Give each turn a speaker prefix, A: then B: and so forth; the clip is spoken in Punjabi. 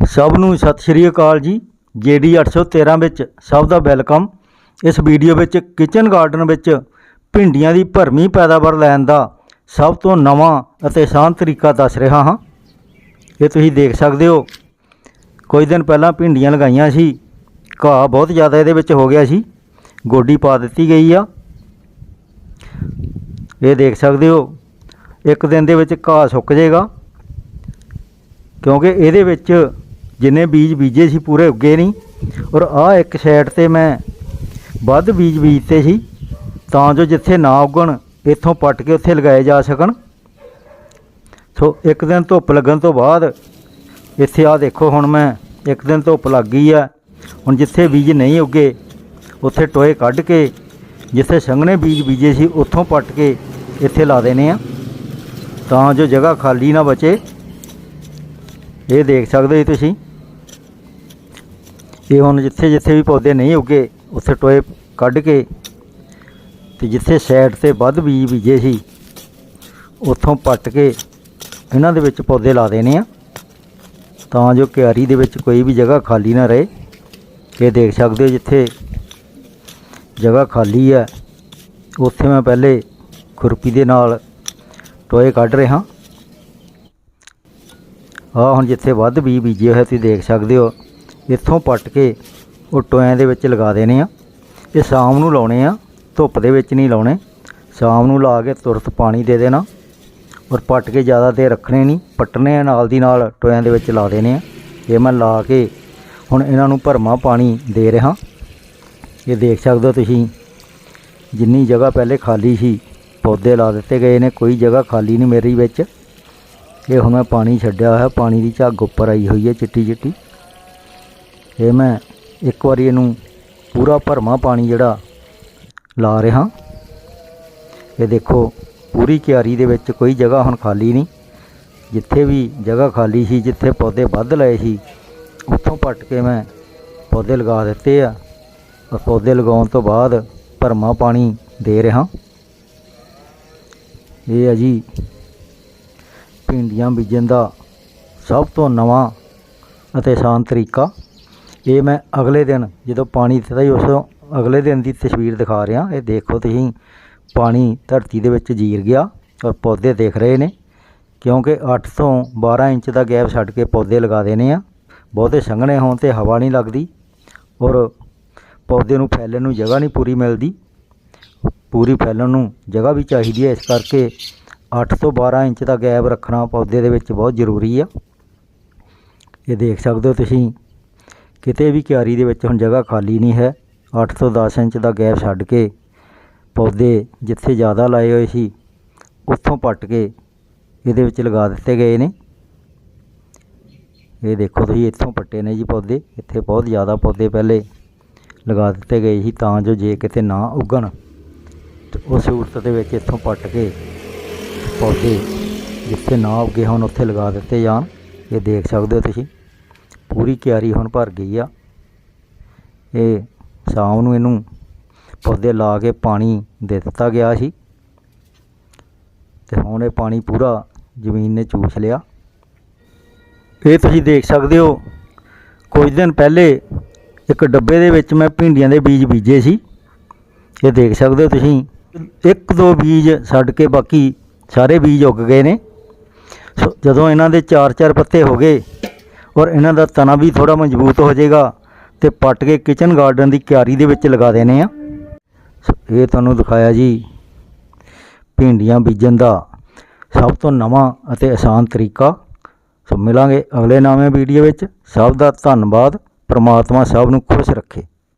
A: ਸਭ ਨੂੰ ਸਤਿ ਸ਼੍ਰੀ ਅਕਾਲ ਜੀ, ਜੀਡੀ 813 ਵਿੱਚ ਸਭ ਦਾ ਵੈਲਕਮ। ਇਸ ਵੀਡੀਓ ਵਿੱਚ ਕਿਚਨ ਗਾਰਡਨ ਵਿੱਚ ਭਿੰਡੀਆਂ ਦੀ ਭਰਮੀ ਪੈਦਾਵਾਰ ਲੈਣ ਦਾ ਸਭ ਤੋਂ ਨਵਾਂ ਅਤੇ ਆਸਾਨ ਤਰੀਕਾ ਦੱਸ ਰਿਹਾ ਹਾਂ। ਇਹ ਤੁਸੀਂ ਦੇਖ ਸਕਦੇ ਹੋ, ਕੁਝ ਦਿਨ ਪਹਿਲਾਂ ਭਿੰਡੀਆਂ ਲਗਾਈਆਂ ਸੀ, ਘਾਹ ਬਹੁਤ ਜ਼ਿਆਦਾ ਇਹਦੇ ਵਿੱਚ ਹੋ ਗਿਆ ਸੀ, ਗੋਡੀ ਪਾ ਦਿੱਤੀ ਗਈ ਆ। ਇਹ ਦੇਖ ਸਕਦੇ ਹੋ, ਇੱਕ ਦਿਨ ਦੇ ਵਿੱਚ ਘਾਹ ਸੁੱਕ ਜਾਏਗਾ, ਕਿਉਂਕਿ ਇਹਦੇ ਵਿੱਚ ਜਿੰਨੇ ਬੀਜ ਬੀਜੇ ਸੀ ਪੂਰੇ ਉੱਗੇ ਨਹੀਂ। ਔਰ ਆਹ ਇੱਕ ਸਾਈਡ ਤੇ ਮੈਂ ਵੱਧ ਬੀਜ ਬੀਜਤੇ ਸੀ, ਤਾਂ ਜੋ ਜਿੱਥੇ ਨਾ ਉੱਗਣ, ਇੱਥੋਂ ਪੱਟ ਕੇ ਉੱਥੇ ਲਗਾਏ ਜਾ ਸਕਣ। ਸੋ ਇੱਕ ਦਿਨ ਧੁੱਪ ਲੱਗਣ ਤੋਂ ਬਾਅਦ ਇੱਥੇ ਆ ਦੇਖੋ, ਹੁਣ ਮੈਂ ਇੱਕ ਦਿਨ ਧੁੱਪ ਲੱਗ ਗਈ ਆ। ਹੁਣ ਜਿੱਥੇ ਬੀਜ ਨਹੀਂ ਉੱਗੇ, ਉੱਥੇ ਟੋਏ ਕੱਢ ਕੇ, ਜਿੱਥੇ ਸੰਘਣੇ ਬੀਜ ਬੀਜੇ ਸੀ, ਉੱਥੋਂ ਪੱਟ ਕੇ ਇੱਥੇ ਲਾ ਦੇਣੇ ਆ। ਤਾਂ ਜੋ ਜਗ੍ਹਾ ਖਾਲੀ ਨਾ ਬਚੇ। ਇਹ ਦੇਖ ਸਕਦੇ ਹੋ ਤੁਸੀਂ। ਇਹ ਹੁਣ ਜਿੱਥੇ ਜਿੱਥੇ ਵੀ ਪੌਦੇ ਨਹੀਂ ਉੱਗੇ, ਉੱਥੇ ਟੋਏ ਕੱਢ ਕੇ ਤੇ ਜਿੱਥੇ ਸਾਈਡ ਤੇ ਵੱਧ ਬੀਜ ਬੀਜੇ ਸੀ, ਉੱਥੋਂ ਪੱਟ ਕੇ ਇਹਨਾਂ ਦੇ ਵਿੱਚ ਪੌਦੇ ਲਾ ਦੇਣੇ ਆ। ਤਾਂ ਜੋ ਕਿਆਰੀ ਦੇ ਵਿੱਚ ਕੋਈ ਵੀ ਜਗ੍ਹਾ ਖਾਲੀ ਨਾ ਰਹੇ। ਇਹ ਦੇਖ ਸਕਦੇ ਹੋ ਜਿੱਥੇ ਜਗ੍ਹਾ ਖਾਲੀ ਹੈ ਉੱਥੇ ਮੈਂ ਪਹਿਲੇ ਖੁਰਪੀ ਦੇ ਨਾਲ ਟੋਏ ਕੱਢ ਰਿਹਾ। ਆ ਹੁਣ ਜਿੱਥੇ ਵੱਧ ਬੀਜ ਬੀਜੇ ਹੋਏ ਤੁਸੀਂ ਦੇਖ ਸਕਦੇ ਹੋ। ਇੱਥੋਂ ਪੱਟ ਕੇ ਉਹ ਟੋਇਆਂ ਦੇ ਵਿੱਚ ਲਗਾ ਦੇਣੇ ਆ। ਇਹ ਸ਼ਾਮ ਨੂੰ ਲਾਉਣੇ ਆ, ਧੁੱਪ ਦੇ ਵਿੱਚ ਨਹੀਂ ਲਾਉਣੇ। ਸ਼ਾਮ ਨੂੰ ਲਾ ਕੇ ਤੁਰਤ ਪਾਣੀ ਦੇ ਦੇਣਾ ਔਰ ਪੱਟ ਕੇ ਜ਼ਿਆਦਾ ਦੇਰ ਰੱਖਣੇ ਨਹੀਂ, ਪੱਟਣੇ ਆ ਨਾਲ ਦੀ ਨਾਲ ਟੋਇਆਂ ਦੇ ਵਿੱਚ ਲਾ ਦੇਣੇ ਆ। ਇਹ ਮੈਂ ਲਾ ਕੇ ਹੁਣ ਇਹਨਾਂ ਨੂੰ ਭਰਮਾ ਪਾਣੀ ਦੇ ਰਿਹਾ। ਇਹ ਦੇਖ ਸਕਦੇ ਹੋ ਤੁਸੀਂ, ਜਿੰਨੀ ਜਗ੍ਹਾ ਪਹਿਲੇ ਖਾਲੀ ਸੀ, ਪੌਦੇ ਲਾ ਦਿੱਤੇ ਗਏ ਨੇ, ਕੋਈ ਜਗ੍ਹਾ ਖਾਲੀ ਨਹੀਂ ਮੇਰੀ ਵਿੱਚ। ਇਹ ਹੁਣ ਮੈਂ ਪਾਣੀ ਛੱਡਿਆ ਹੋਇਆ, ਪਾਣੀ ਦੀ ਝੱਗ ਉੱਪਰ ਆਈ ਹੋਈ ਹੈ ਚਿੱਟੀ ਚਿੱਟੀ ਇਹ ਮੈਂ ਇੱਕ ਵਾਰੀ ਇਹਨੂੰ ਪੂਰਾ ਭਰਮਾ ਪਾਣੀ ਜਿਹੜਾ ਲਾ ਰਿਹਾ। ਇਹ ਦੇਖੋ, ਪੂਰੀ ਕਿਆਰੀ ਦੇ ਵਿੱਚ ਕੋਈ ਜਗ੍ਹਾ ਹੁਣ ਖਾਲੀ ਨਹੀਂ। ਜਿੱਥੇ ਵੀ ਜਗ੍ਹਾ ਖਾਲੀ ਸੀ, ਜਿੱਥੇ ਪੌਦੇ ਵੱਧ ਲਏ ਸੀ, ਉੱਥੋਂ ਪੱਟ ਕੇ ਮੈਂ ਪੌਦੇ ਲਗਾ ਦਿੱਤੇ ਆ। ਔਰ ਪੌਦੇ ਲਗਾਉਣ ਤੋਂ ਬਾਅਦ ਭਰਮਾ ਪਾਣੀ ਦੇ ਰਿਹਾ। ਇਹ ਹੈ ਜੀ, ਭਿੰਡੀਆਂ ਬੀਜਣ ਦਾ ਸਭ ਤੋਂ ਨਵਾਂ ਅਤੇ ਆਸਾਨ ਤਰੀਕਾ। ਇਹ ਮੈਂ ਅਗਲੇ ਦਿਨ ਜਦੋਂ ਪਾਣੀ ਦਿੱਤਾ ਜੀ ਉਸ ਤੋਂ ਅਗਲੇ ਦਿਨ ਦੀ ਤਸਵੀਰ ਦਿਖਾ ਰਿਹਾ, ਇਹ ਦੇਖੋ ਤੁਸੀਂ, ਪਾਣੀ ਧਰਤੀ ਦੇ ਵਿੱਚ ਜੀਰ ਗਿਆ ਔਰ ਪੌਦੇ ਦੇਖ ਰਹੇ ਨੇ, ਕਿਉਂਕਿ 8 ਤੋਂ 12 ਇੰਚ ਦਾ ਗੈਪ ਛੱਡ ਕੇ ਪੌਦੇ ਲਗਾ ਦੇਣੇ ਆ। ਬਹੁਤੇ ਸੰਘਣੇ ਹੋਣ ਤੇ ਹਵਾ ਨਹੀਂ ਲੱਗਦੀ ਔਰ ਪੌਦੇ ਨੂੰ ਫੈਲਣ ਨੂੰ ਜਗ੍ਹਾ ਨਹੀਂ ਪੂਰੀ ਮਿਲਦੀ। ਪੂਰੀ ਫੈਲਣ ਨੂੰ ਜਗ੍ਹਾ ਵੀ ਚਾਹੀਦੀ ਹੈ, ਇਸ ਕਰਕੇ 8 ਤੋਂ 12 ਇੰਚ ਦਾ ਗੈਪ ਰੱਖਣਾ ਪੌਦੇ ਦੇ ਵਿੱਚ ਬਹੁਤ ਜ਼ਰੂਰੀ ਆ। ਇਹ ਦੇਖ ਸਕਦੇ ਹੋ ਤੁਸੀਂ ਕਿਤੇ ਵੀ ਕਿਆਰੀ ਦੇ ਵਿੱਚ ਹੁਣ ਜਗ੍ਹਾ ਖਾਲੀ ਨਹੀਂ ਹੈ। 8 ਤੋਂ 10 ਇੰਚ ਦਾ ਗੈਪ ਛੱਡ ਕੇ ਪੌਦੇ ਜਿੱਥੇ ਜ਼ਿਆਦਾ ਲਾਏ ਹੋਏ ਸੀ, ਉੱਥੋਂ ਪੱਟ ਕੇ ਇਹਦੇ ਵਿੱਚ ਲਗਾ ਦਿੱਤੇ ਗਏ ਨੇ। ਇਹ ਦੇਖੋ ਤੁਸੀਂ, ਇੱਥੋਂ ਪੱਟੇ ਨੇ ਜੀ ਪੌਦੇ। ਇੱਥੇ ਬਹੁਤ ਜ਼ਿਆਦਾ ਪੌਦੇ ਪਹਿਲੇ ਲਗਾ ਦਿੱਤੇ ਗਏ ਸੀ ਤਾਂ ਜੋ ਜੇ ਕਿਤੇ ਨਾ ਉੱਗਣ। ਤੇ ਉਸ ਸੂਰਤ ਦੇ ਵਿੱਚ ਇੱਥੋਂ ਪੱਟ ਕੇ ਪੌਦੇ ਜਿੱਥੇ ਨਾ ਉੱਗੇ ਹੁਣ, ਉੱਥੇ ਲਗਾ ਦਿੱਤੇ ਜਾਣ। ਇਹ ਦੇਖ ਸਕਦੇ ਹੋ ਤੁਸੀਂ। ਪੂਰੀ ਕਿਆਰੀ ਹੁਣ ਭਰ ਗਈ ਆ। ਇਹ ਸ਼ਾਮ ਨੂੰ ਇਹਨੂੰ ਪੌਦੇ ਲਾ ਕੇ ਪਾਣੀ ਦੇ ਦਿੱਤਾ ਗਿਆ ਸੀ। ਤੇ ਹੁਣ ਇਹ ਪਾਣੀ ਪੂਰਾ ਜ਼ਮੀਨ ਨੇ ਚੂਸ ਲਿਆ। ਇਹ ਤੁਸੀਂ ਦੇਖ ਸਕਦੇ ਹੋ, ਕੁਝ ਦਿਨ ਪਹਿਲੇ ਇੱਕ ਡੱਬੇ ਦੇ ਵਿੱਚ ਮੈਂ ਭਿੰਡੀਆਂ ਦੇ ਬੀਜ ਬੀਜੇ ਸੀ। ਇਹ ਦੇਖ ਸਕਦੇ ਹੋ ਤੁਸੀਂ, ਇੱਕ ਦੋ ਬੀਜ ਛੱਡ ਕੇ ਬਾਕੀ ਸਾਰੇ ਬੀਜ ਉੱਗ ਗਏ ਨੇ। ਸੋ ਜਦੋਂ ਇਹਨਾਂ ਦੇ ਚਾਰ ਚਾਰ ਪੱਤੇ ਹੋ ਗਏ ਔਰ ਇਹਨਾਂ ਦਾ ਤਣਾ ਵੀ ਥੋੜਾ ਮਜ਼ਬੂਤ ਹੋ ਜਾਏਗਾ ਤੇ ਪੱਟ ਕੇ ਕਿਚਨ ਗਾਰਡਨ ਦੀ ਕਿਆਰੀ ਦੇ ਵਿੱਚ ਲਗਾ ਦੇਣੇ ਆ। ਸੋ ਇਹ ਤੁਹਾਨੂੰ ਦਿਖਾਇਆ ਜੀ, ਭਿੰਡੀਆਂ ਬੀਜਣ ਦਾ ਸਭ ਤੋਂ ਨਵਾਂ ਅਤੇ ਆਸਾਨ ਤਰੀਕਾ। ਸੋ ਮਿਲਾਂਗੇ ਅਗਲੇ ਨਵੇਂ ਵੀਡੀਓ ਵਿੱਚ। ਸਭ ਦਾ ਧੰਨਵਾਦ। ਪ੍ਰਮਾਤਮਾ ਸਭ ਨੂੰ ਖੁਸ਼ ਰੱਖੇ।